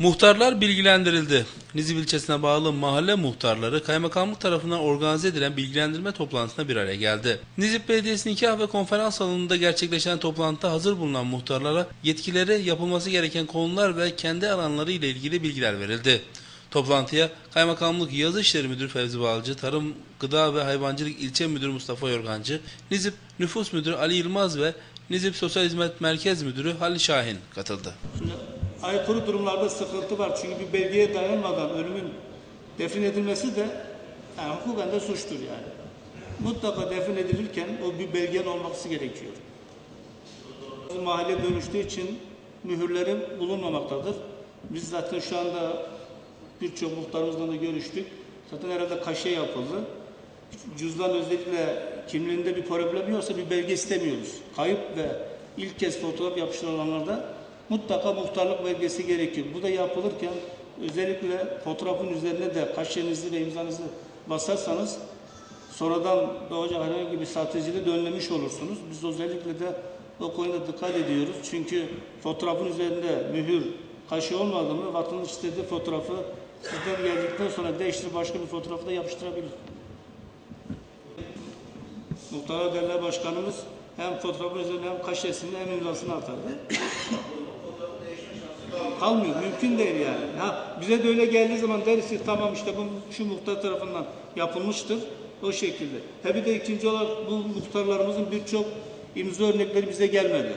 Muhtarlar bilgilendirildi. Nizip ilçesine bağlı mahalle muhtarları kaymakamlık tarafından organize edilen bilgilendirme toplantısına bir araya geldi. Nizip Belediyesi'nin nikah ve konferans salonunda gerçekleşen toplantıda hazır bulunan muhtarlara yetkileri, yapılması gereken konular ve kendi alanları ile ilgili bilgiler verildi. Toplantıya Kaymakamlık Yazı İşleri Müdürü Fevzi Balcı, Tarım, Gıda ve Hayvancılık İlçe Müdürü Mustafa Yorgancı, Nizip Nüfus Müdürü Ali Yılmaz ve Nizip Sosyal Hizmet Merkez Müdürü Halil Şahin katıldı. Aykırı durumlarda sıkıntı var. Çünkü bir belgeye dayanmadan ölümün defin edilmesi de yani hukuken de suçtur yani. Mutlaka defin edilirken o bir belgenin olması gerekiyor. Mahalle dönüştüğü için mühürlerim bulunmamaktadır. Biz zaten şu anda birçok muhtarımızla da görüştük. Zaten herhalde kaşe yapıldı. Cüzdan özellikle kimliğinde bir problem yoksa bir belge istemiyoruz. Kayıp ve ilk kez fotoğraf yapıştırılanlarda mutlaka muhtarlık belgesi gerekiyor. Bu da yapılırken özellikle fotoğrafın üzerine de kaşenizi ve imzanızı basarsanız sonradan doğacak herhangi bir stratejide de önlemiş olursunuz. Biz özellikle de o konuda dikkat ediyoruz. Çünkü fotoğrafın üzerinde mühür, kaşı olmadı mı vatandaş istediği fotoğrafı sizden geldikten sonra değiştirip başka bir fotoğrafı da yapıştırabilir. Muhtar Derneği Başkanımız hem fotoğrafın üzerine hem kaşesini hem imzasını atardı. Kalmıyor. Mümkün değil yani. Ha, bize de öyle geldiği zaman deriz ki tamam işte bu şu muhtar tarafından yapılmıştır. O şekilde. Ha bir de ikinci olarak bu muhtarlarımızın birçok imza örnekleri bize gelmedi.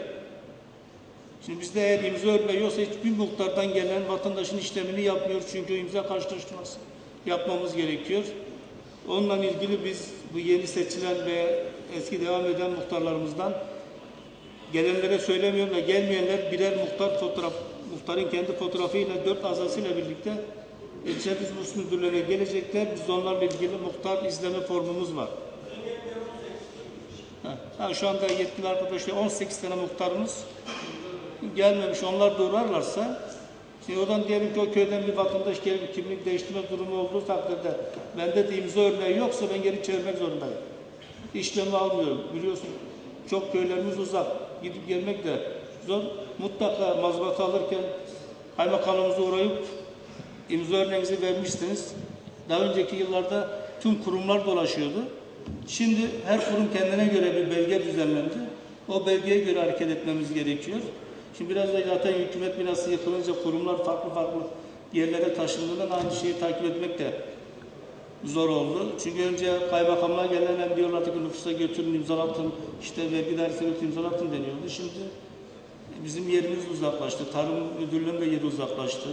Şimdi bizde eğer imza örneği yoksa hiçbir muhtardan gelen vatandaşın işlemini yapmıyoruz. Çünkü imza karşılaştırması yapmamız gerekiyor. Onunla ilgili biz bu yeni seçilen ve eski devam eden muhtarlarımızdan gelenlere söylemiyorum da gelmeyenler birer muhtar fotoğraf, muhtarın kendi fotoğrafıyla dört azasıyla birlikte ilçe nüfus müdürlüğüne gelecekler. Biz onlarla ilgili muhtar izleme formumuz var. Ha, şu anda yetkili arkadaşlar 18 tane muhtarımız gelmemiş. Onlar da uğrarlarsa Şimdi oradan diyelim ki o köyden bir vatandaş gelip kimlik değiştirme durumu olduğu takdirde bende de imza örneği yoksa ben geri çevirmek zorundayım. İşlemi almıyorum. Biliyorsun çok köylerimiz uzak. Gidip gelmek de zor. Mutlaka mazbata alırken kaymakamımıza uğrayıp imza örneğinizi vermiştiniz. Daha önceki yıllarda tüm kurumlar dolaşıyordu. Şimdi her kurum kendine göre bir belge düzenlendi. O belgeye göre hareket etmemiz gerekiyor. Şimdi biraz da zaten hükümet binası yıkılınca kurumlar farklı farklı yerlere taşındığından aynı şeyi takip etmek de zor oldu. Çünkü önce kaymakamlar gelen diyorlardı ki nüfusa götürün imzalatın, işte vergi dairesine götürün imzalatın deniyordu. Şimdi bizim yerimiz uzaklaştı. Tarım müdürlüğünün de yeri uzaklaştı.